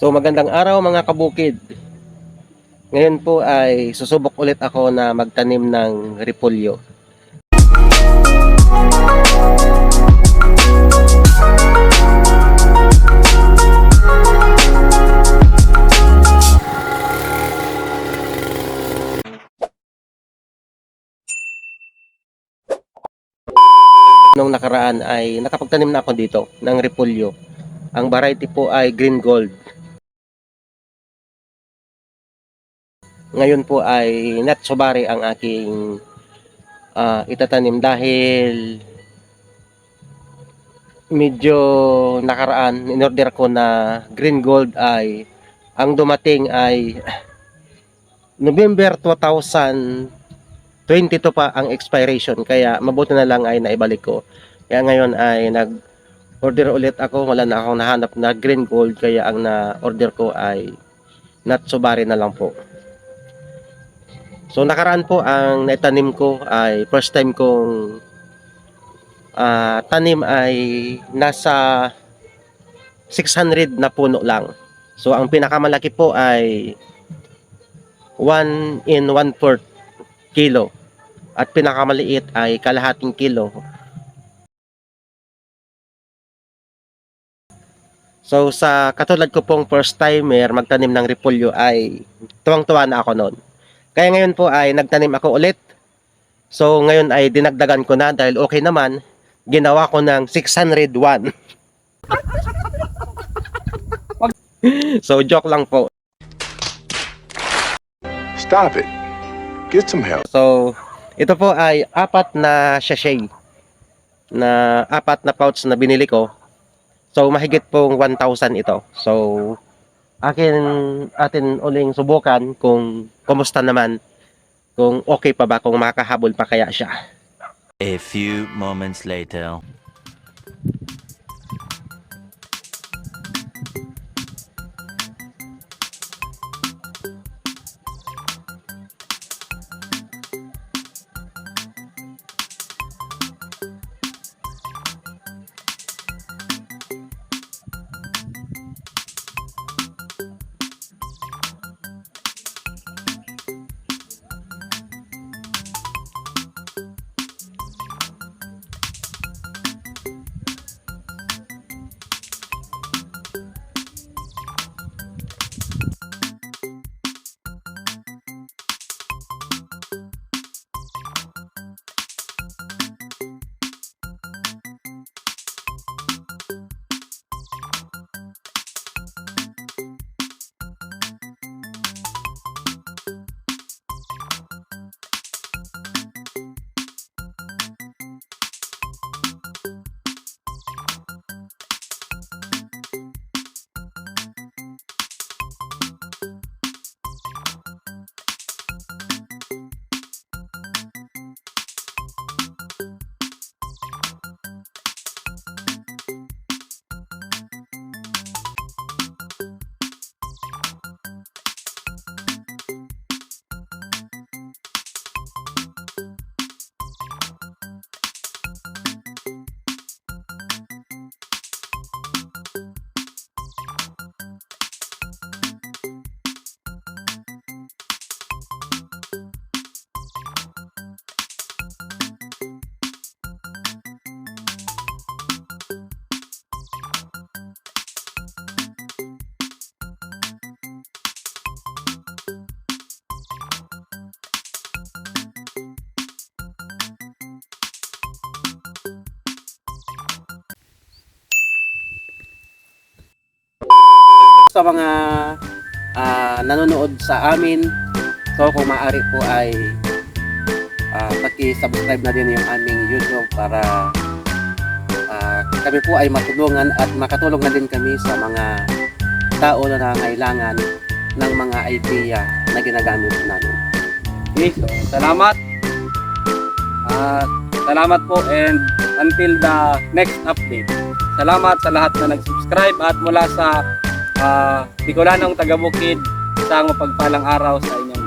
So magandang araw mga kabukid. Ngayon po ay susubok ulit ako na magtanim ng repolyo. Nung nakaraan ay nakapagtanim na ako dito ng repolyo. Ang variety po ay green gold. Ngayon po ay not sobari ang aking ah, itatanim dahil medyo nakaraan in-order ko na green gold ay ang dumating ay November 2022 pa ang expiration kaya mabuti na lang ay naibalik ko. Kaya ngayon ay nag order ulit ako wala na akong nahanap na green gold kaya ang na order ko ay not sobari na lang po. So nakaraan po ang naitanim ko ay first time kong ah, tanim ay nasa 600 na puno lang. So ang pinakamalaki po ay 1 in 1 fourth kilo at pinakamaliit ay kalahating kilo. So sa katulad ko pong first timer magtanim ng repolyo ay tuwang-tuwa na ako noon. Kaya ngayon po ay nagtanim ako ulit. So ngayon ay dinagdagan ko na dahil okay naman. Ginawa ko ng 601. so joke lang po. Stop it. Get some help. So ito po ay apat na sachet na apat na pouch na binili ko. So mahigit pong 1,000 ito. So akin atin uling subukan kung kumusta naman kung okay pa ba kung makahabol pa kaya siya. A few moments later. Sa mga ah, nanonood sa amin. So kung maaari po ay ah, paki-subscribe na din yung aming YouTube para ah, kami po ay matulungan at makatulong na din kami sa mga tao na nangailangan ng mga idea na ginagamit namin. Okay, so salamat. At salamat po and until the next update. Salamat sa lahat na nag-subscribe at mula sa uh, Bicolanong Tagabukid, isang mapagpalang araw sa inyong